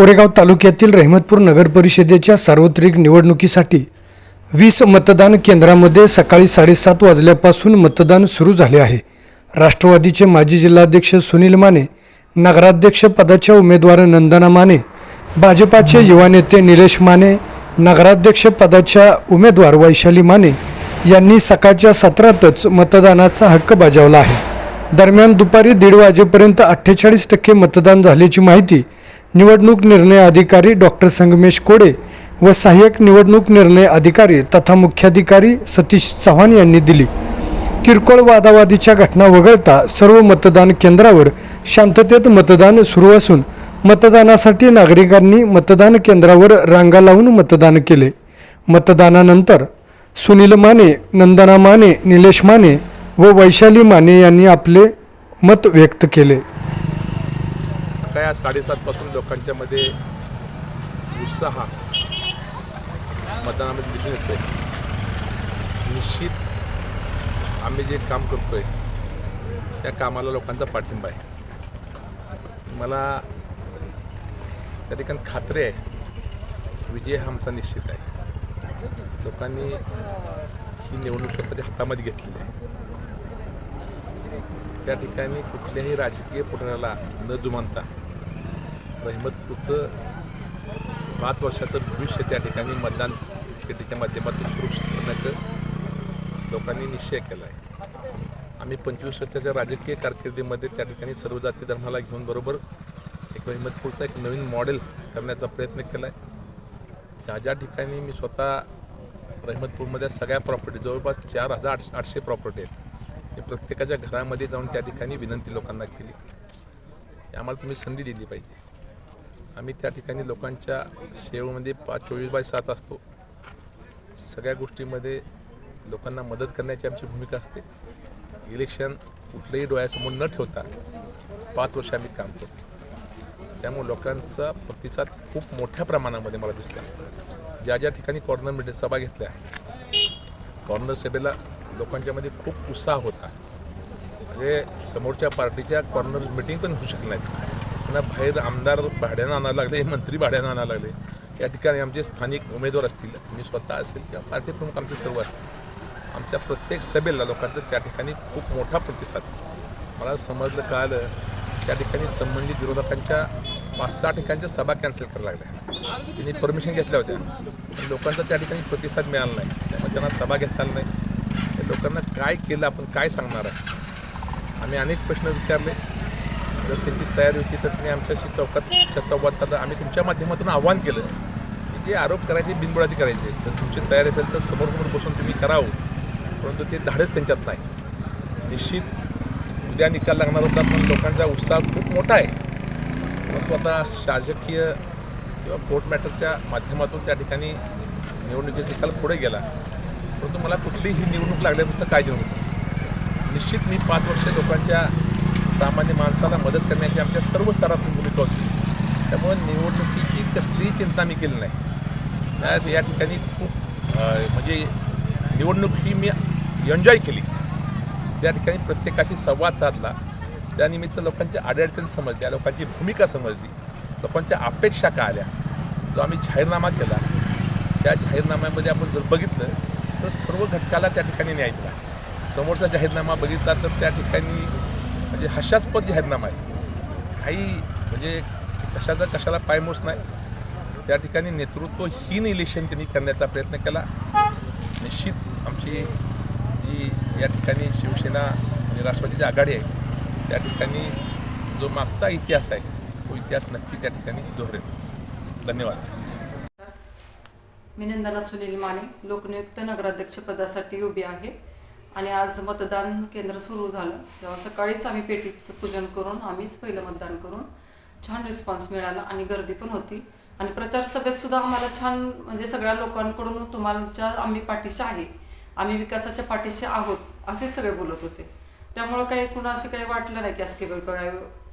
कोरेगाव तालुक्यातील रहमतपूर नगर परिषदेच्या सार्वत्रिक निवडणुकीसाठी वीस मतदान केंद्रामध्ये सकाळी साडेसात वाजल्यापासून मतदान सुरू झाले आहे. राष्ट्रवादीचे माजी जिल्हाध्यक्ष सुनील माने नगराध्यक्ष पदाच्या उमेदवार नंदना माने भाजपाचे युवा नेते निलेश माने नगराध्यक्ष पदाच्या उमेदवार वैशाली माने यांनी सकाळच्या सत्रातच मतदानाचा हक्क बजावला आहे. दरम्यान दुपारी दीड वाजेपर्यंत अठ्ठेचाळीस टक्के मतदान झाल्याची माहिती निवडणूक निर्णय अधिकारी डॉक्टर संगमेश कोडे व सहाय्यक निवडणूक निर्णय अधिकारी तथा मुख्याधिकारी सतीश चव्हाण यांनी दिली. किरकोळ वादावादीच्या घटना वगळता सर्व मतदान केंद्रावर शांततेत मतदान सुरू असून मतदानासाठी नागरिकांनी मतदान केंद्रावर रांगा लावून मतदान केले. मतदानानंतर सुनील माने नंदना माने निलेश माने व वैशाली माने यांनी आपले मत व्यक्त केले. सकाळी साडेसातपासून लोकांच्या मध्ये उत्साह मतदानामध्ये दिसून येतोय. निश्चित आम्ही जे काम करतोय त्या कामाला लोकांचा पाठिंबा आहे. मला त्या ठिकाणी खात्री आहे विजय हा आमचा निश्चित आहे. लोकांनी ही निवडणूक स्वतःच्या हातामध्ये घेतलेली आहे. त्या ठिकाणी कुठल्याही राजकीय पुढाऱ्याला न जुमानता रहिमतपूरचं पाच वर्षाचं भविष्य त्या ठिकाणी मतदान पेटीच्या माध्यमातून सुरक्षित करण्याचं लोकांनी निश्चय केला आहे. आम्ही पंचवीस वर्षाच्या राजकीय कारकिर्दीमध्ये त्या ठिकाणी सर्व जाती धर्माला घेऊन बरोबर एक रहिमतपूरचा एक नवीन मॉडेल करण्याचा प्रयत्न केला आहे. ज्या ज्या ठिकाणी मी स्वतः रहिमतपूरमध्ये सगळ्या प्रॉपर्टी जवळपास चार हजार आठ आठशे प्रॉपर्टी आहेत. हे प्रत्येकाच्या घरामध्ये जाऊन त्या ठिकाणी विनंती लोकांना केली. आम्हाला तुम्ही संधी दिली पाहिजे. आम्ही त्या ठिकाणी लोकांच्या सेवेमध्ये पाच चोवीस बाय सात असतो. सगळ्या गोष्टीमध्ये लोकांना मदत करण्याची आमची भूमिका असते. इलेक्शन कुठलंही डोळ्यासमोर न ठेवता पाच वर्ष आम्ही काम करतो. त्यामुळे लोकांचा प्रतिसाद खूप मोठ्या प्रमाणामध्ये मला दिसला. ज्या ज्या ठिकाणी कॉर्नर मिटिंग सभा घेतल्या कॉर्नर सभेला लोकांच्यामध्ये खूप उत्साह होता. म्हणजे समोरच्या पार्टीच्या कॉर्नर मिटिंग पण होऊ शकल्या नाहीत. त्यांना बाहेर आमदार भाड्यानं आणायला लागले मंत्री भाड्यानं आणायला लागले. या ठिकाणी आमचे स्थानिक उमेदवार असतील मी स्वतः असेल किंवा पार्टी प्रमुख आमचे सर्व असतील. आमच्या प्रत्येक सभेला लोकांचा त्या ठिकाणी खूप मोठा प्रतिसाद मला समजलं कळालं त्या ठिकाणी संबंधित विरोधकांच्या पाच सहा ठिकाणच्या सभा कॅन्सल करायला लागल्या. त्यांनी परमिशन घेतल्या होत्या. लोकांचा त्या ठिकाणी प्रतिसाद मिळाला नाही. त्यामुळे त्यांना सभा घेता आला नाही लोकांना काय केलं आपण काय सांगणार आहे? आम्ही अनेक प्रश्न विचारले. जर त्यांची तयारी होती तर त्यांनी आमच्याशी चौकातच्या संवाद साधला. आम्ही तुमच्या माध्यमातून आव्हान केलं की जे आरोप करायचे बिनबुडाचे करायचे तर तुमची तयारी असेल तर समोर बसून तुम्ही करावं. परंतु ते धाडच त्यांच्यात नाही. निश्चित उद्या निकाल लागणार होता पण लोकांचा उत्साह खूप मोठा आहे. परंतु आता शासकीय किंवा कोर्ट मॅटरच्या माध्यमातून त्या ठिकाणी निवडणुकीचा निकाल पुढे गेला. परंतु मला कुठलीही निवडणूक लागल्यापासून काळजी नव्हती निश्चित मी पाच वर्ष लोकांच्या सामान्य माणसाला मदत करण्याची आमच्या सर्व स्तरातून भूमिका होती. त्यामुळे निवडणुकीची कसलीही चिंता मी केली नाही. या- ठिकाणी खूप म्हणजे निवडणूक ही मी एन्जॉय केली. त्या ठिकाणी प्रत्येकाशी संवाद साधला. त्यानिमित्त लोकांच्या अडचणी समजल्या लोकांची भूमिका समजली लोकांच्या अपेक्षा काय आल्या जो आम्ही जाहीरनामा केला त्या जाहीरनाम्यामध्ये आपण जर बघितलं तर सर्व घटकाला त्या ठिकाणी न्याय दिला. समोरचा जाहीरनामा बघितला तर त्या ठिकाणी म्हणजे हास्यास्पद जाहीरनामा आहे काही म्हणजे कशाचा कशाला पायमोस नाही. त्या ठिकाणी नेतृत्वहीन इलेक्शन त्यांनी करण्याचा प्रयत्न केला. निश्चित आमची जी या ठिकाणी शिवसेना आणि राष्ट्रवादीची आघाडी आहे त्या ठिकाणी जो मागचा इतिहास आहे तो इतिहास नक्की त्या ठिकाणी दोहरेल. धन्यवाद. मी नंदना सुनील माने लोकनियुक्त नगराध्यक्ष पदासाठी उभी आहे. आणि आज मतदान केंद्र सुरू झालं. तेव्हा सकाळीच आम्ही पेटीचं पूजन करून आम्हीच पहिलं मतदान करून छान रिस्पॉन्स मिळाला आणि गर्दी पण होती. आणि प्रचार सभेत सुद्धा आम्हाला छान म्हणजे सगळ्या लोकांकडून तुम्हाला आम्ही पाठीशी आहे. आम्ही विकासाच्या पाठीशी आहोत असे सगळे बोलत होते. त्यामुळं काही कुणा असं काही वाटलं नाही की असं केवळ काय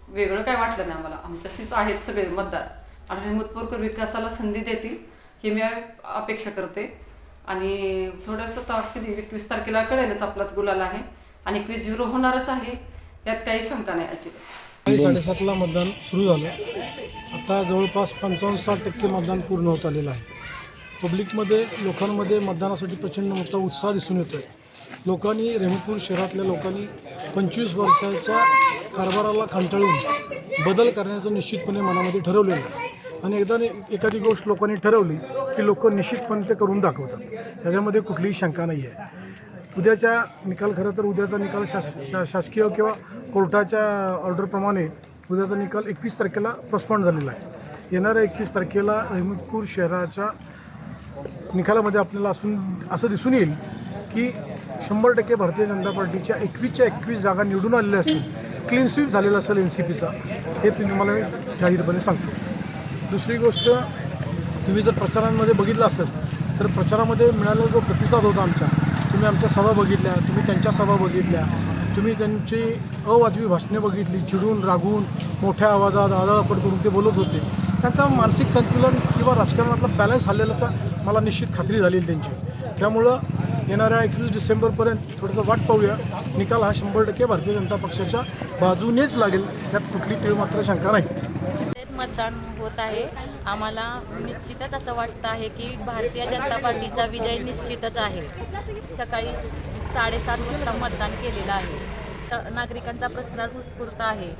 वेगळं काय वाटलं नाही आम्हाला. आमच्याशीच आहेत सगळे मतदार. आणि हिमतपूरकर विकासाला संधी देतील ही मी अपेक्षा करते. आणि थोडंसं तर कधी एकवीस तारखेला कळेलच आपलाच गुलाल आहे. आणि एकवीस झिरो होणारच आहे यात काही शंका नाही अजिबात. सकाळी साडेसातला मतदान सुरू झालं. आता आता जवळपास पंचावन्न साठ टक्के मतदान पूर्ण होत आलेलं आहे. पब्लिकमध्ये लोकांमध्ये मतदानासाठी प्रचंड मोठा उत्साह दिसून येतो आहे लोकांनी रेहमपूर शहरातल्या लोकांनी पंचवीस वर्षाच्या कारभाराला कंटाळून बदल करण्याचं निश्चितपणे मनामध्ये ठरवलेलं आहे. आणि एकदा एखादी गोष्ट लोकांनी ठरवली की लोक निश्चितपणे ते करून दाखवतात. त्याच्यामध्ये कुठलीही शंका नाही आहे. उद्याच्या निकाल खरं तर उद्याचा निकाल शास शा शासकीय किंवा कोर्टाच्या ऑर्डरप्रमाणे उद्याचा निकाल एकवीस तारखेला पोस्टपॉन झालेला आहे. येणाऱ्या एकवीस तारखेला रहमतपूर शहराच्या निकालामध्ये आपल्याला असून असं दिसून येईल की शंभर टक्के भारतीय जनता पार्टीच्या एकवीसच्या एकवीस जागा निवडून आलेल्या असतील. क्लीन स्वीप झालेला असेल एन सी पीचा हे मी तुम्हाला मी जाहीरपणे सांगतो. दुसरी गोष्ट तुम्ही जर प्रचारांमध्ये बघितलं असेल तर प्रचारामध्ये मिळालेला जो प्रतिसाद होता आमच्या तुम्ही आमच्या सभा बघितल्या तुम्ही त्यांच्या सभा बघितल्या तुम्ही त्यांची अवाजवी भाषणे बघितली चिडून रागून मोठ्या आवाजात आदळापट करून ते बोलत होते. त्यांचा मानसिक संतुलन किंवा राजकारणातला बॅलन्स हल्लेल्याचा मला निश्चित खात्री झालेली त्यांची. त्यामुळं येणाऱ्या एकवीस डिसेंबरपर्यंत थोडंसं वाट पाहूया. निकाल हा शंभर टक्के भारतीय जनता पक्षाच्या बाजूनेच लागेल त्यात कुठली तीळ मात्र शंका नाही. मतदान होत आहे. आम्हाला निश्चितच असं वाटतं आहे की भारतीय जनता पार्टीचा विजय निश्चितच आहे. सकाळी साडेसात वाजता मतदान केलेलं आहे. नागरिकांचा प्रतिसाद उत्स्फूर्त आहे.